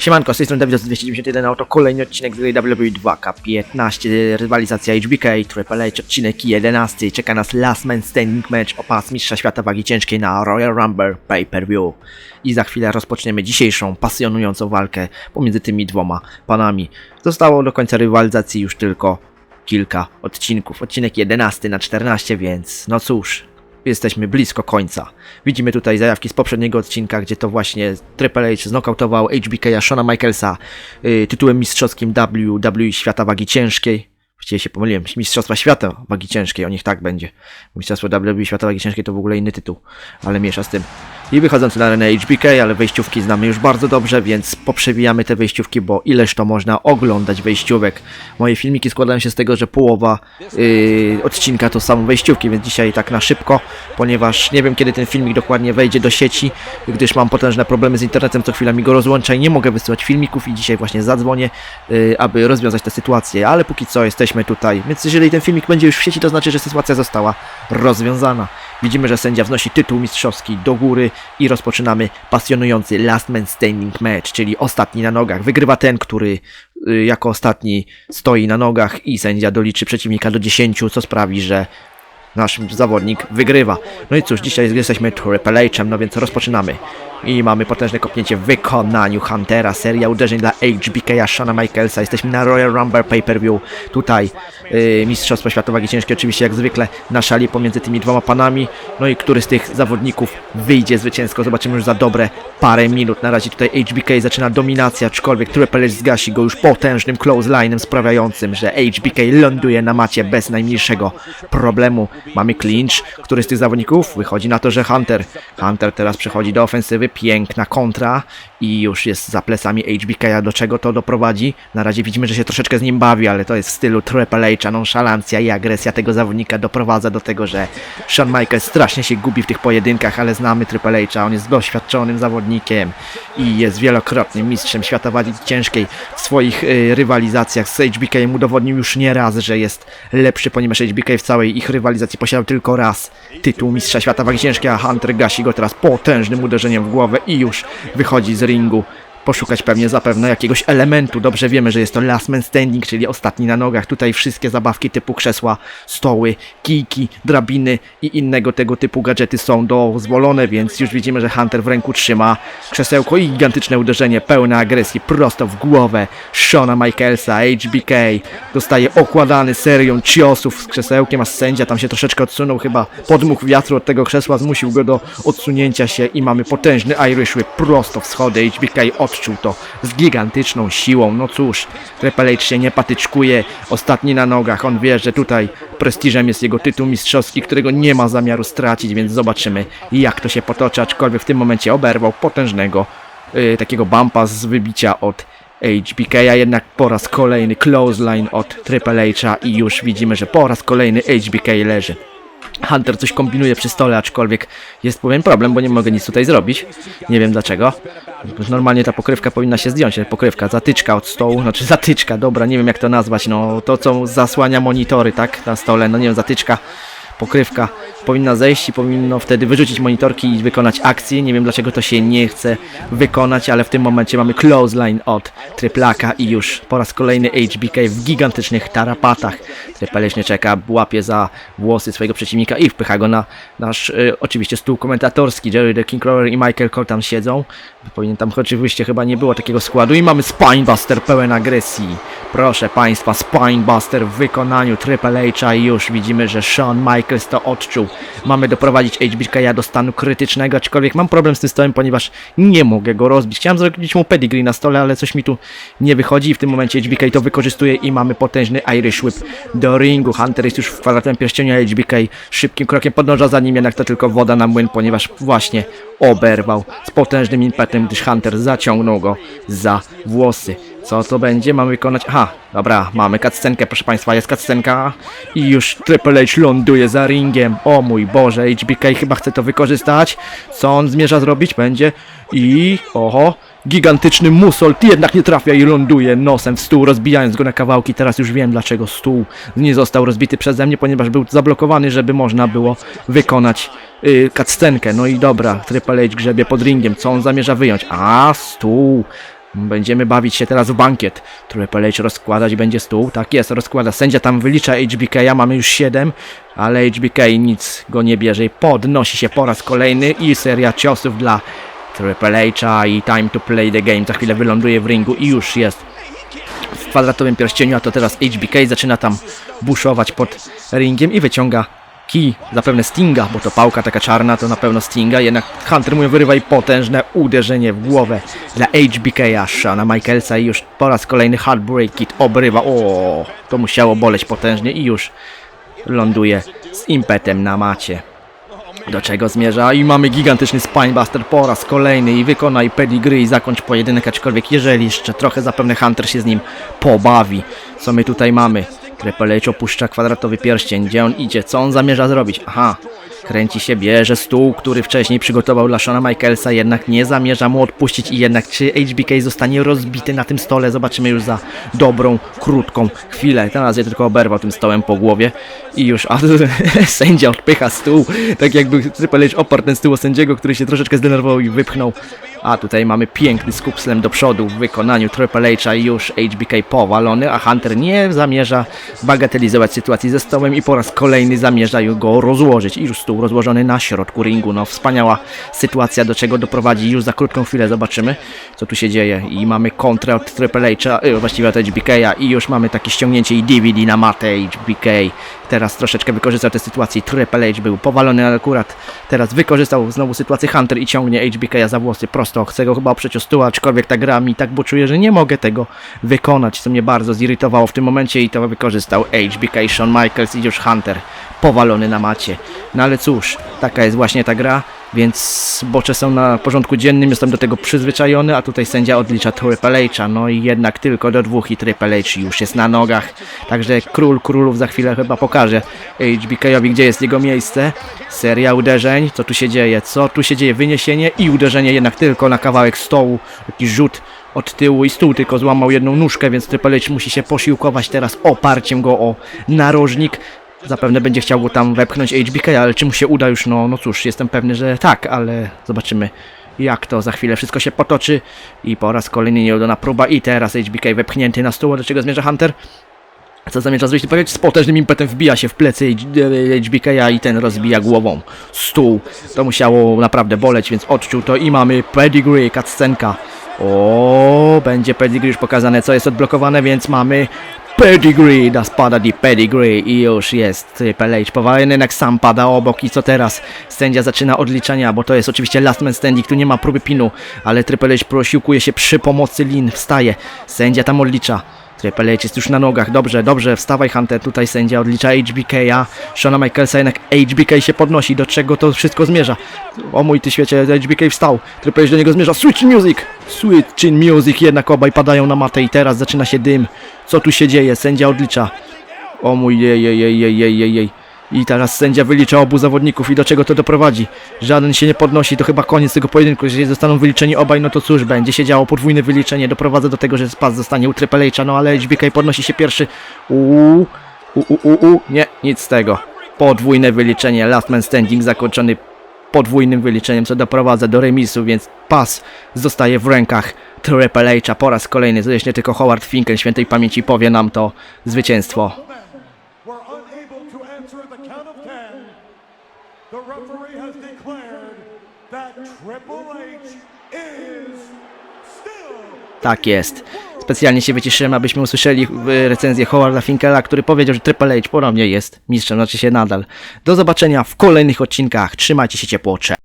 Siemanko, z tej strony Dawid 291, a oto kolejny odcinek z WWE 2K15, rywalizacja HBK, Triple H, odcinek 11, czeka nas Last Man Standing Match o pas Mistrza Świata Wagi Ciężkiej na Royal Rumble Pay-Per-View. I za chwilę rozpoczniemy dzisiejszą, pasjonującą walkę pomiędzy tymi dwoma panami. Zostało do końca rywalizacji już tylko kilka odcinków, odcinek 11 na 14, więc no cóż, jesteśmy blisko końca. Widzimy tutaj zajawki z poprzedniego odcinka, gdzie to właśnie Triple H znokautował HBK'a Shona Michaelsa y, tytułem mistrzowskim WWE Świata Wagi Ciężkiej. Właściwie się pomyliłem, Mistrzostwa Świata Wagi Ciężkiej, o nich tak będzie. Mistrzostwo WWE Świata Wagi Ciężkiej to w ogóle inny tytuł, ale miesza z tym. I wychodzący na arenę HBK, ale wejściówki znamy już bardzo dobrze, więc poprzewijamy te wejściówki, bo ileż to można oglądać wejściówek. Moje filmiki składają się z tego, że połowa yy, odcinka to są wejściówki, więc dzisiaj tak na szybko, ponieważ nie wiem kiedy ten filmik dokładnie wejdzie do sieci, gdyż mam potężne problemy z internetem, co chwila mi go rozłącza i nie mogę wysyłać filmików i dzisiaj właśnie zadzwonię, yy, aby rozwiązać tę sytuację, ale póki co jesteśmy tutaj, więc jeżeli ten filmik będzie już w sieci, to znaczy, że sytuacja została rozwiązana. Widzimy, że sędzia wznosi tytuł mistrzowski do góry i rozpoczynamy pasjonujący Last Man Standing Match, czyli ostatni na nogach. Wygrywa ten, który y, jako ostatni stoi na nogach i sędzia doliczy przeciwnika do 10, co sprawi, że nasz zawodnik wygrywa. No i cóż, dzisiaj jesteśmy Triple H'em, no więc rozpoczynamy. I mamy potężne kopnięcie w wykonaniu Huntera, seria uderzeń dla HBK'a Shona Michaelsa. Jesteśmy na Royal Rumble Pay-Per-View. Tutaj yy, Mistrzostwo Świata Wagi Ciężkiej, oczywiście jak zwykle na szali pomiędzy tymi dwoma panami. No i który z tych zawodników wyjdzie zwycięsko, zobaczymy już za dobre parę minut. Na razie tutaj HBK zaczyna dominację, aczkolwiek Triple H zgasi go już potężnym clothesline'em sprawiającym, że HBK ląduje na macie bez najmniejszego problemu. Mamy clinch, który z tych zawodników wychodzi na to, że Hunter. Hunter teraz przechodzi do ofensywy, piękna kontra i już jest za plecami HBK, do czego to doprowadzi. Na razie widzimy, że się troszeczkę z nim bawi, ale to jest w stylu Triple H, nonszalancja i agresja tego zawodnika doprowadza do tego, że Shawn Michaels strasznie się gubi w tych pojedynkach, ale znamy Triple H, on jest doświadczonym zawodnikiem i jest wielokrotnym mistrzem świata wagi ciężkiej w swoich y, rywalizacjach z HBK udowodnił już nie raz, że jest lepszy, ponieważ HBK w całej ich rywalizacji posiadał tylko raz tytuł mistrza świata wagi ciężkiej, a Hunter gasi go teraz potężnym uderzeniem w głowę i już wychodzi z ringu poszukać pewnie zapewne jakiegoś elementu. Dobrze wiemy, że jest to last man standing, czyli ostatni na nogach. Tutaj wszystkie zabawki typu krzesła, stoły, kijki, drabiny i innego tego typu gadżety są dozwolone, więc już widzimy, że Hunter w ręku trzyma krzesełko i gigantyczne uderzenie pełne agresji prosto w głowę Shona Michaelsa. HBK dostaje okładany serią ciosów z krzesełkiem, a sędzia tam się troszeczkę odsunął, chyba podmuch wiatru od tego krzesła zmusił go do odsunięcia się i mamy potężny Irish Whip prosto w schody. HBK odczuł to z gigantyczną siłą. No cóż, Triple H się nie patyczkuje, ostatni na nogach. On wie, że tutaj prestiżem jest jego tytuł mistrzowski, którego nie ma zamiaru stracić, więc zobaczymy jak to się potoczy, aczkolwiek w tym momencie oberwał potężnego yy, takiego bumpa z wybicia od HBK, a jednak po raz kolejny clothesline od Triple H'a i już widzimy, że po raz kolejny HBK leży. Hunter coś kombinuje przy stole, aczkolwiek jest pewien problem, bo nie mogę nic tutaj zrobić. Nie wiem dlaczego. Normalnie ta pokrywka powinna się zdjąć, pokrywka, zatyczka od stołu, znaczy zatyczka, dobra, nie wiem jak to nazwać, no to co zasłania monitory, tak, na stole, no nie wiem, zatyczka, pokrywka powinna zejść i powinno wtedy wyrzucić monitorki i wykonać akcję. Nie wiem dlaczego to się nie chce wykonać, ale w tym momencie mamy clothesline od Tryplaka i już po raz kolejny HBK w gigantycznych tarapatach. Trypeleć nie czeka, łapie za włosy swojego przeciwnika i wpycha go na nasz y, oczywiście stół komentatorski. Jerry the King i Michael Cole tam siedzą. Powinien tam oczywiście chyba nie było takiego składu i mamy Spinebuster pełen agresji. Proszę Państwa, Spinebuster w wykonaniu Triple H'a i już widzimy, że Shawn Michaels to odczuł. Mamy doprowadzić HBK'a do stanu krytycznego, aczkolwiek mam problem z tym stołem, ponieważ nie mogę go rozbić. Chciałem zrobić mu pedigree na stole, ale coś mi tu nie wychodzi i w tym momencie HBK to wykorzystuje i mamy potężny Irish Whip do ringu. Hunter jest już w kwadratowym pierścieniu, a HBK szybkim krokiem podąża za nim, jednak to tylko woda na młyn, ponieważ właśnie oberwał z potężnym impetem, gdyż Hunter zaciągnął go za włosy. Co to będzie? Mamy wykonać... Aha, dobra, mamy cutscenkę, proszę Państwa, jest cutscenka i już Triple H ląduje za ringiem. O mój Boże, HBK chyba chce to wykorzystać. Co on zmierza zrobić? Będzie i... Oho, gigantyczny musolt jednak nie trafia i ląduje nosem w stół, rozbijając go na kawałki. Teraz już wiem, dlaczego stół nie został rozbity przeze mnie, ponieważ był zablokowany, żeby można było wykonać yy, cutscenkę. No i dobra, Triple H grzebie pod ringiem. Co on zamierza wyjąć? A, stół. Będziemy bawić się teraz w bankiet. Triple H rozkładać będzie stół. Tak jest, rozkłada. Sędzia tam wylicza HBK, mamy już 7, ale HBK nic go nie bierze podnosi się po raz kolejny i seria ciosów dla Triple H'a i time to play the game. Za chwilę wyląduje w ringu i już jest w kwadratowym pierścieniu, a to teraz HBK zaczyna tam buszować pod ringiem i wyciąga kij, zapewne Stinga, bo to pałka taka czarna, to na pewno Stinga, jednak Hunter mu ją wyrywa i potężne uderzenie w głowę dla HBK'a, Shana Michaelsa i już po raz kolejny Heartbreak Kid obrywa, o, to musiało boleć potężnie i już ląduje z impetem na macie. Do czego zmierza? I mamy gigantyczny Spinebuster po raz kolejny i wykonaj pedigree i zakończ pojedynek, aczkolwiek jeżeli jeszcze trochę zapewne Hunter się z nim pobawi. Co my tutaj mamy? Triple H opuszcza kwadratowy pierścień. Gdzie on idzie? Co on zamierza zrobić? Aha, kręci się, bierze stół, który wcześniej przygotował dla Shona Michaelsa, jednak nie zamierza mu odpuścić i jednak czy HBK zostanie rozbity na tym stole, zobaczymy już za dobrą, krótką chwilę. Teraz je tylko oberwał tym stołem po głowie i już, a sędzia odpycha stół, tak jakby Triple H oparł ten stół o sędziego, który się troszeczkę zdenerwował i wypchnął. A tutaj mamy piękny skupslem do przodu w wykonaniu Triple H'a już HBK powalony, a Hunter nie zamierza bagatelizować sytuacji ze stołem i po raz kolejny zamierza go rozłożyć. I już stół rozłożony na środku ringu. No wspaniała sytuacja, do czego doprowadzi już za krótką chwilę. Zobaczymy, co tu się dzieje. I mamy kontrę od Triple H'a, y, właściwie od HBK'a i już mamy takie ściągnięcie i DVD na matę HBK. Teraz troszeczkę wykorzystał tę sytuację. Triple H był powalony, ale akurat teraz wykorzystał znowu sytuację Hunter i ciągnie HBK'a za włosy prosto. Chce go chyba o stół, aczkolwiek ta gra mi tak czuję, że nie mogę tego wykonać, co mnie bardzo zirytowało w tym momencie i to wykorzystał HBK, Shawn Michaels i już Hunter powalony na macie. No ale cóż, taka jest właśnie ta gra, więc bocze są na porządku dziennym, jestem do tego przyzwyczajony, a tutaj sędzia odlicza Triple H'a, no i jednak tylko do dwóch i Triple H już jest na nogach, także król królów za chwilę chyba pokaże HBK-owi, gdzie jest jego miejsce. Seria uderzeń, co tu się dzieje, co tu się dzieje, wyniesienie i uderzenie jednak tylko na kawałek stołu, taki rzut od tyłu i stół tylko złamał jedną nóżkę, więc Triple H musi się posiłkować teraz oparciem go o narożnik. Zapewne będzie chciał go tam wepchnąć HBK, ale czy mu się uda już, no, no cóż, jestem pewny, że tak, ale zobaczymy jak to za chwilę wszystko się potoczy i po raz kolejny nieudana próba i teraz HBK wepchnięty na stół, do czego zmierza Hunter? Co zamierza zrobić? Powiedzieć z potężnym impetem wbija się w plecy HBK'a i ten rozbija głową stół. To musiało naprawdę boleć, więc odczuł to i mamy pedigree, cutscenka. O, będzie pedigree już pokazane, co jest odblokowane, więc mamy pedigree, da spada di pedigree i już jest Triple H powalony, jednak sam pada obok i co teraz? Sędzia zaczyna odliczania, bo to jest oczywiście last man standing, tu nie ma próby pinu, ale Triple H prosiłkuje się przy pomocy lin, wstaje, sędzia tam odlicza. Triple jest już na nogach, dobrze, dobrze, wstawaj Hunter, tutaj sędzia odlicza HBK'a, Shona Michaelsa, jednak HBK się podnosi, do czego to wszystko zmierza? O mój ty świecie, HBK wstał, Triple H do niego zmierza, Switch Music! Switch Music, jednak obaj padają na matę i teraz zaczyna się dym. Co tu się dzieje? Sędzia odlicza. O mój jej, jej, jej, jej, jej, jej. I teraz sędzia wylicza obu zawodników i do czego to doprowadzi? Żaden się nie podnosi, to chyba koniec tego pojedynku. Jeżeli zostaną wyliczeni obaj, no to cóż, będzie się działo podwójne wyliczenie. Doprowadza do tego, że spas zostanie u Triple H'a, no ale HBK podnosi się pierwszy. Uuu, u, u, u, u, nie, nic z tego. Podwójne wyliczenie, last man standing zakończony podwójnym wyliczeniem, co doprowadza do remisu, więc pas zostaje w rękach Triple H'a po raz kolejny. Jeśli tylko Howard Finkel świętej pamięci powie nam to zwycięstwo. The referee has declared that Triple H is Tak jest. Specjalnie się wyciszyłem, abyśmy usłyszeli y, recenzję Howarda Finkela, który powiedział, że Triple H ponownie jest mistrzem, znaczy się nadal. Do zobaczenia w kolejnych odcinkach. Trzymajcie się ciepło, cześć.